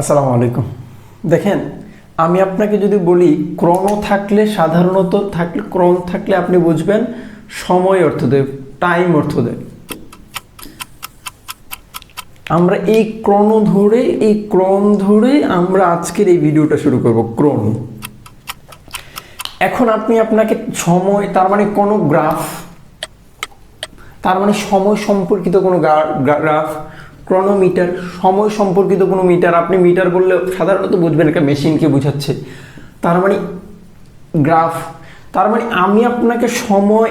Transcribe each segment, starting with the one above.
আসসালামু আলাইকুম। দেখেন, আমি আপনাকে যদি বলি ক্রণ থাকলে সাধারণত থাকলে ক্রণ থাকলে আপনি বুঝবেন সময় অর্থ দেব টাইম অর্থ দেব আমরা এই ক্রণ ধরে, এই ক্রম ধরে আমরা আজকের এই ভিডিওটা শুরু করব ক্রণ এখন আপনি আপনাকে সময়, তার মানে কোনো গ্রাফ তার মানে সময় সম্পর্কিত কোনো গ্রাফ ক্রনোমিটার সময় সম্পর্কিত কোনো মিটার আপনি মিটার বললে সাধারণত বুঝবেন একটা মেশিনকে বোঝাচ্ছে। তার মানে গ্রাফ তার মানে আমি আপনাকে সময়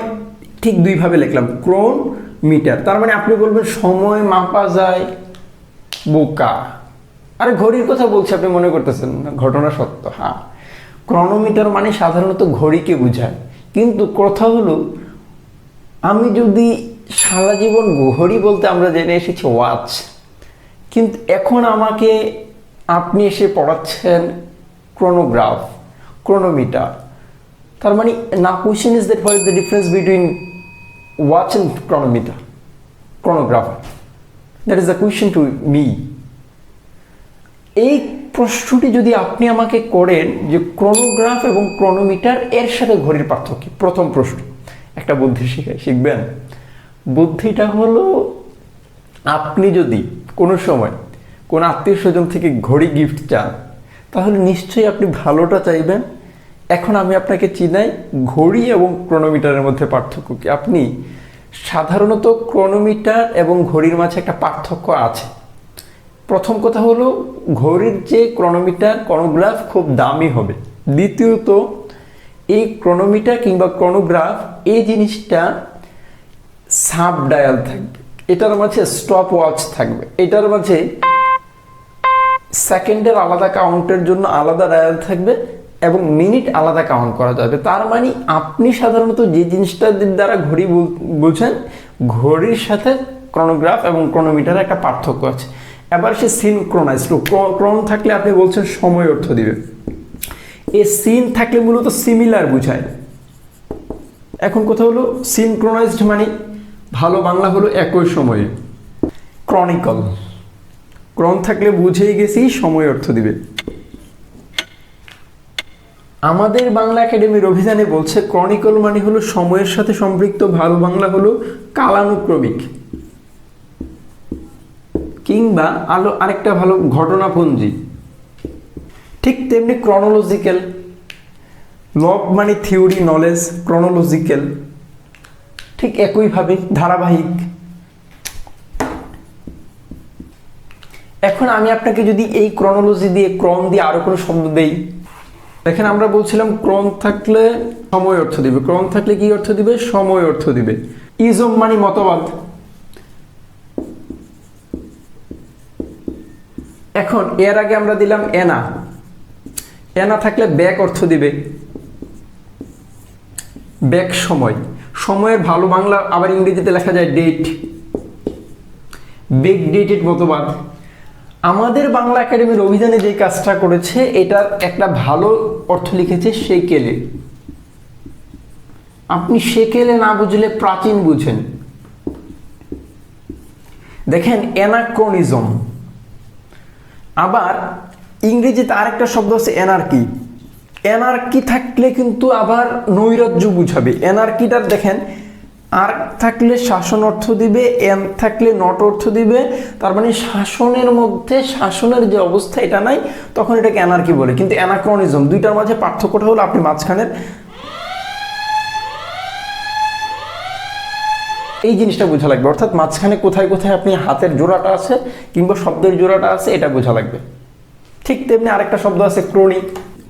ঠিক দুইভাবে লিখলাম ক্রোন মিটার তার মানে আপনি বলবেন সময় মাপা যায় বোকা। আরে ঘড়ির কথা বলছি, আপনি মনে করতেছেন ঘটনা সত্য হ্যাঁ। ক্রনোমিটার মানে সাধারণত ঘড়িকে বোঝায়। কিন্তু কথা হলো, আমি যদি সারা জীবন ঘড়ি বলতে আমরা জেনে এসেছি ওয়াচ কিন্তু এখন আমাকে আপনি এসে পড়াচ্ছেন ক্রোনোগ্রাফ ক্রোনোমিটার তার মানে না question is that what is the difference between watch and chronometer chronograph that is the question to me এই প্রশ্নটি যদি আপনি আমাকে করেন যে ক্রোনোগ্রাফ এবং ক্রোনোমিটার এর সাথে ঘড়ির পার্থক্য প্রথম প্রশ্ন, একটা বুদ্ধি শিখাই শিখবেন। বুদ্ধিটা হলো আপনি যদি কোনো সময় কোনো আত্মীয় স্বজন থেকে ঘড়ি গিফট চান, তাহলে নিশ্চয়ই আপনি ভালোটা চাইবেন। এখন আমি আপনাকে চিনাই ঘড়ি এবং ক্রোনোমিটারের মধ্যে পার্থক্য কি? আপনি সাধারণত ক্রোনোমিটার এবং ঘড়ির মাঝে একটা পার্থক্য আছে। প্রথম কথা হলো, ঘড়ির যে ক্রোনোমিটার ক্রোনোগ্রাফ খুব দামি হবে। দ্বিতীয়ত, এই ক্রোনোমিটার কিংবা ক্রোনোগ্রাফ এই জিনিসটা সাব ডায়াল থাকবে। এটার মাঝে স্টপ ওয়াচ থাকবে। এটার মাঝে সেকেন্ডের আলাদা কাউন্টের জন্য আলাদা ডায়াল থাকবে এবং মিনিট আলাদা কাউন্ট করা যাবে। তার মানে আপনি সাধারণত যে জিনিসটা দ্বারা ঘড়ি বোঝেন ঘড়ির সাথে ক্রোনোগ্রাফ এবং ক্রোনোমিটার একটা পার্থক্য আছে। এবার সে সিনক্রোনাইজ ক্রোন থাকলে আপনি বলছেন সময় অর্থ দিবে। এ সিন থাকলে মূলত সিমিলার বোঝায়। এখন কথা হলো সিনক্রোনাইজড মানে ভালো বাংলা হলো একই সময়ে। ক্রনিকল ক্রন থাকলে বুঝেই গেছি সময় অর্থ দিবে। আমাদের বাংলা একাডেমির অভিযানে বলছে ক্রনিকল মানে হলো সময়ের সাথে সম্পৃক্ত ভালো বাংলা হলো কালানুক্রমিক কিংবা আলো আরেকটা ভালো ঘটনাপঞ্জি। ঠিক তেমনি ক্রনোলজিক্যাল লগ মানে থিওরি নলেজ ক্রনোলজিক্যাল ঠিক একইভাবে ধারাবাহিক। এখন আমি আপনাকে যদি এই ক্রনোলজি দিয়ে, ক্রম দিয়ে আরও কোনো শব্দ দেই। দেখেন আমরা বলছিলাম ক্রম থাকলে সময় অর্থ দিবে, ক্রম থাকলে কি অর্থ দিবে? সময় অর্থ দিবে। ইজম মানে মতবাদ। এখন এর আগে আমরা দিলাম এনা। এনা থাকলে ব্যাক অর্থ দিবে। ব্যাক সময়। সময়ের ভালো বাংলা আবার ইংরেজিতে লেখা যায় ডেট বেক ডেটেড মতবাদ আমাদের বাংলা একাডেমির অভিযানে যে কাজটা করেছে, এটার একটা ভালো অর্থ লিখেছে সেকেলে। আপনি সেকেলে না বুঝলে প্রাচীন বুঝেন। দেখেন অ্যানাক্রনিজম আবার ইংরেজিতে আরেকটা শব্দ আছে এনার্কি এনার্কি থাকলে কিন্তু আবার নৈরাজ্য বুঝাবে। এনার্কিটার দেখেন, আর থাকলে শাসন অর্থ দিবে, এন থাকলে নট অর্থ দিবে, তার মানে শাসনের মধ্যে শাসনের যে অবস্থা এটা নাই, তখন এটাকে এনার্কি বলে। কিন্তু অ্যানাক্রনিজম দুইটার মাঝে পার্থক্যটা হলো আপনি মাঝখানের। এই জিনিসটা বোঝা লাগবে। অর্থাৎ মাঝখানে কোথায় কোথায় আপনি হাতের জোড়াটা আছে কিংবা শব্দের জোড়াটা আছে, এটা বোঝা লাগবে। ঠিক তেমনি আরেকটা শব্দ আছে ক্রোনি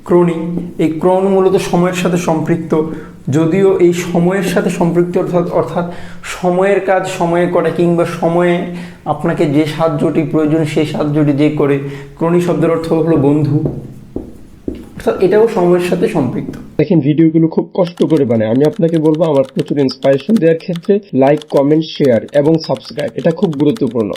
ক্রোনি এই ক্রোন মূলত সময়ের সাথে সম্পৃক্ত। যদিও এই সময়ের সাথে সম্পৃক্ত অর্থাৎ অর্থাৎ সময়ের কাজ সময়ে করে কিংবা সময়ে আপনাকে যে সাহায্যটি প্রয়োজন, সেই সাহায্যটি যে করে। ক্রোনি শব্দের অর্থ হলো বন্ধু। অর্থাৎ এটাও সময়ের সাথে সম্পৃক্ত। দেখেন, ভিডিওগুলো খুব কষ্ট করে বানায়। আমি আপনাকে বলব, আমার প্রচুর ইন্সপাইরেশন দেওয়ার ক্ষেত্রে লাইক কমেন্ট শেয়ার এবং সাবস্ক্রাইব এটা খুব গুরুত্বপূর্ণ।